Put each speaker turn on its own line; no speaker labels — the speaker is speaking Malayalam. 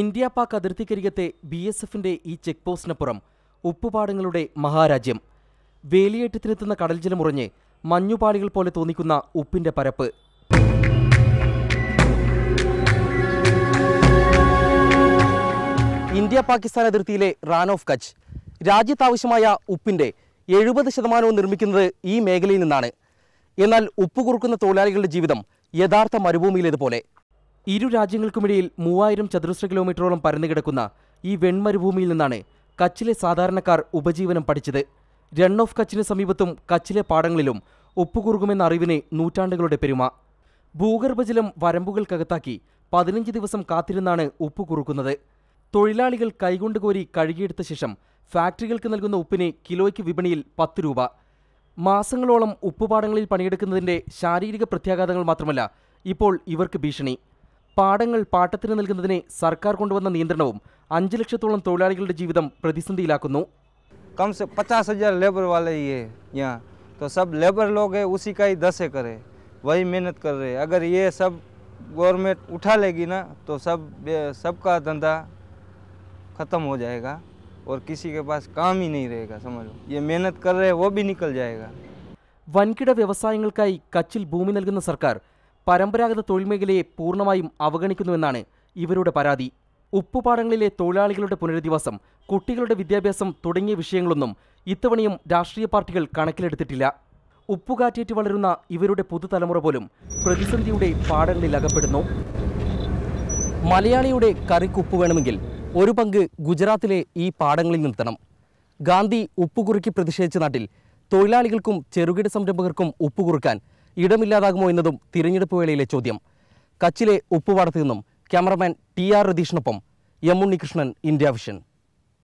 ഇന്ത്യ പാക് അതിർത്തിക്കരികത്തെ ബി എസ് എഫിന്റെ ഈ ചെക്ക് പോസ്റ്റിനപ്പുറം ഉപ്പുപാടങ്ങളുടെ മഹാരാജ്യം. വേലിയേറ്റത്തിനെത്തുന്ന കടൽജലമുറഞ്ഞ് മഞ്ഞുപാളികൾ പോലെ തോന്നിക്കുന്ന ഉപ്പിന്റെ പരപ്പ്. ഇന്ത്യ പാകിസ്ഥാൻ അതിർത്തിയിലെ റാൻ ഓഫ് കച്ച് രാജ്യത്താവശ്യമായ ഉപ്പിന്റെ എഴുപത് ശതമാനവും നിർമ്മിക്കുന്നത് ഈ മേഖലയിൽ നിന്നാണ്. എന്നാൽ ഉപ്പ് കുറുക്കുന്ന തൊഴിലാളികളുടെ ജീവിതം യഥാർത്ഥ മരുഭൂമിയിലേതുപോലെ. ഇരു രാജ്യങ്ങൾക്കുമിടയിൽ മൂവായിരം ചതുരശ്ര കിലോമീറ്ററോളം പരന്നു കിടക്കുന്ന ഈ വെൺമരുഭൂമിയിൽ നിന്നാണ് കച്ചിലെ സാധാരണക്കാർ ഉപജീവനം പഠിച്ചത്. റൺ ഓഫ് കച്ചിന് സമീപത്തും കച്ചിലെ പാടങ്ങളിലും ഉപ്പ് അറിവിനെ നൂറ്റാണ്ടുകളുടെ പെരുമ. ഭൂഗർഭജലം വരമ്പുകൾക്കകത്താക്കി പതിനഞ്ച് ദിവസം കാത്തിരുന്നാണ് ഉപ്പ് കുറുക്കുന്നത്. തൊഴിലാളികൾ കൈകൊണ്ട് കോരി കഴുകിയെടുത്ത ശേഷം ഫാക്ടറികൾക്ക് നൽകുന്ന ഉപ്പിനെ കിലോയ്ക്ക് വിപണിയിൽ പത്ത് രൂപ. മാസങ്ങളോളം ഉപ്പുപാടങ്ങളിൽ പണിയെടുക്കുന്നതിന്റെ ശാരീരിക പ്രത്യാഘാതങ്ങൾ മാത്രമല്ല ഇപ്പോൾ ഇവർക്ക് ഭീഷണി. പാടങ്ങൾ പാട്ടത്തിന് നൽകുന്നതിന് സർക്കാർ കൊണ്ടുവന്ന നിയന്ത്രണവും അഞ്ച് ലക്ഷത്തോളം തൊഴിലാളികളുടെ ജീവിതം പ്രതിസന്ധിയിലാക്കുന്നു
कम से पचास हजार लेबर वाले ही है यहाँ तो सब लेबर लोग है उसी का ही दस एकड़ है वही मेहनत कर रहे हैं अगर ये सब गवर्नमेंट उठा लेगी ना तो सब बे- सबका धंधा ख़त्म हो जाएगा और किसी के पास काम ही नहीं रहेगा समझ लो ये मेहनत कर रहे हैं वो भी निकल जाएगा
വൻകിട വ്യവസായങ്ങൾക്കായി കച്ചിൽ ഭൂമി നൽകുന്ന സർക്കാർ പരമ്പരാഗത തൊഴിൽ മേഖലയെ പൂർണമായും അവഗണിക്കുന്നുവെന്നാണ് ഇവരുടെ പരാതി. ഉപ്പുപാടങ്ങളിലെ തൊഴിലാളികളുടെ പുനരധിവാസം കുട്ടികളുടെ വിദ്യാഭ്യാസം തുടങ്ങിയ വിഷയങ്ങളൊന്നും ഇത്തവണയും രാഷ്ട്രീയ പാർട്ടികൾ കണക്കിലെടുത്തിട്ടില്ല. ഉപ്പുകാറ്റേറ്റ് വളരുന്ന ഇവരുടെ പുതുതലമുറ പോലും പ്രതിസന്ധിയുടെ പാടങ്ങളിൽ അകപ്പെടുന്നു. മലയാളിയുടെ കറിക്കുപ്പ് വേണമെങ്കിൽ ഒരു പങ്ക് ഗുജറാത്തിലെ ഈ പാടങ്ങളിൽ നിർത്തണം. ഗാന്ധി ഉപ്പുകുറുക്കി പ്രതിഷേധിച്ച നാട്ടിൽ തൊഴിലാളികൾക്കും ചെറുകിട സംരംഭകർക്കും ഉപ്പ് കുറുക്കാൻ ഇടമില്ലാതാകുമോ എന്നതും തിരഞ്ഞെടുപ്പ് വേളയിലെ ചോദ്യം. കച്ചിലെ ഉപ്പുപാടത്തു നിന്നും ക്യാമറമാൻ ടി ആർ രതീഷിനൊപ്പം എം ഉണ്ണികൃഷ്ണൻ ഇന്ത്യ വിഷൻ.